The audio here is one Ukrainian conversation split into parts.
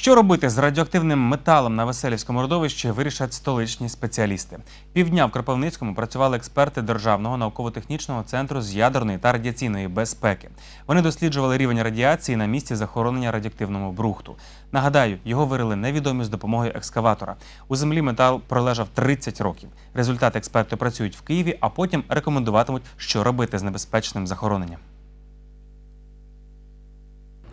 Що робити з радіоактивним металом на Веселівському родовищі, вирішать столичні спеціалісти. Півдня в Кропивницькому працювали експерти Державного науково-технічного центру з ядерної та радіаційної безпеки. Вони досліджували рівень радіації на місці захоронення радіоактивного брухту. Нагадаю, його вирили невідомі з допомогою екскаватора. У землі метал пролежав 30 років. Результати експерти працюють в Києві, а потім рекомендуватимуть, що робити з небезпечним захороненням.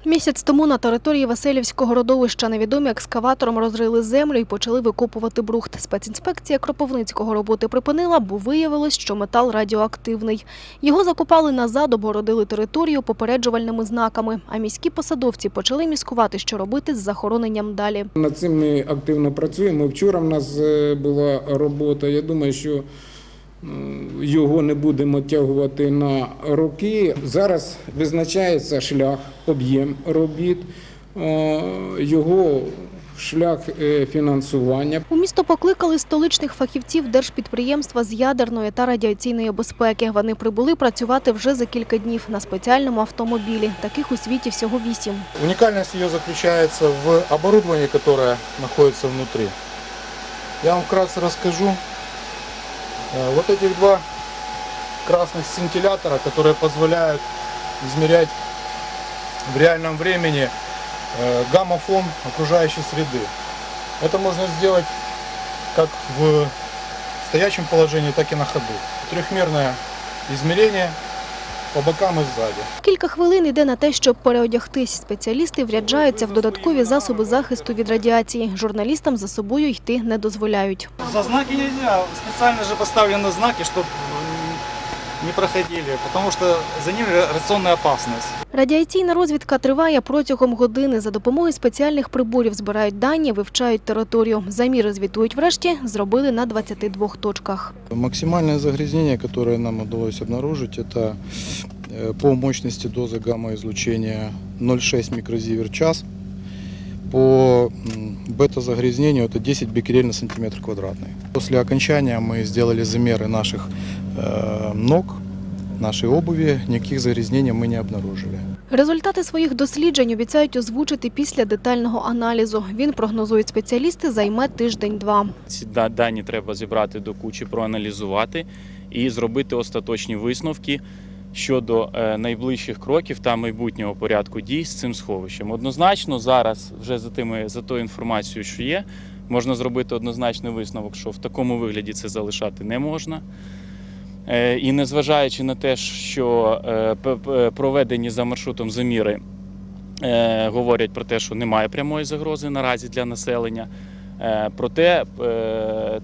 Місяць тому на території Васильівського родовища невідомі екскаватором розрили землю і почали викопувати брухт. Спецінспекція Кропивницького роботи припинила, бо виявилось, що метал радіоактивний. Його закопали назад, обгородили територію попереджувальними знаками. А міські посадовці почали міскувати, що робити з захороненням далі. Над цим ми активно працюємо. Вчора в нас е, була робота. Я думаю, що його не будемо тягувати на роки. Зараз визначається шлях, об'єм робіт, е, його шлях е, фінансування. У місто покликали столичних фахівців держпідприємства з ядерної та радіаційної безпеки. Вони прибули працювати вже за кілька днів на спеціальному автомобілі. Таких у світі всього вісім. Уникальность ее заключается в оборудовании, которое находится внутри. Я вам вкратце расскажу. Э, Вот этих два красных сцинтиллятора, которые позволяют измерять в реальном времени э, гамма-фон окружающей среды. Это можно сделать как в стоячем положении, так и на ходу. Трехмерное измерение по бокам и сзади. Кілька хвилин йде на те, щоб переодягтись. Спеціалісти вряджаються в додаткові засоби захисту від радіації. Журналістам за собою йти не дозволяють. За знаки нельзя. Специально же поставлены знаки, чтобы не проходили, потому что за ними рационная опасность. Радіаційна розвідка триває протягом години. За допомогою спеціальних приборів збирають дані, вивчають територію. Заміри звітують врешті, зробили на 22 точках. Максимальное загрязнение, которое нам удалось обнаружить, это э, по мощности дозы гамма-излучения 0,6 микрозивер в час. По м, бета-загрязнению это 10 беккерель на сантиметр квадратный. После окончания мы сделали замеры наших э, ног, нашей обуви. Никаких загрязнений мы не обнаружили. Результати своїх досліджень обіцяють озвучити після детального аналізу. Він, прогнозують спеціалісти, займе тиждень-два. Ці да- дані треба зібрати до кучі, проаналізувати і зробити остаточні висновки щодо е, найближчих кроків та майбутнього порядку дій з цим сховищем. Однозначно, зараз вже за тими за тою інформацією, що є, можна зробити однозначний висновок, що в такому вигляді це залишати не можна. Е, І незважаючи на те, що е, проведені за маршрутом заміри говорять про те, що немає прямої загрози наразі для населення. Проте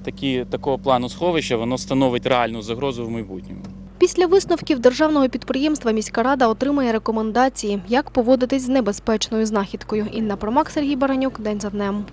такі, такого плану сховища воно становить реальну загрозу в майбутньому. Після висновків державного підприємства міська рада отримає рекомендації, як поводитись з небезпечною знахідкою. Інна Промак, Сергій Баранюк. День за днем.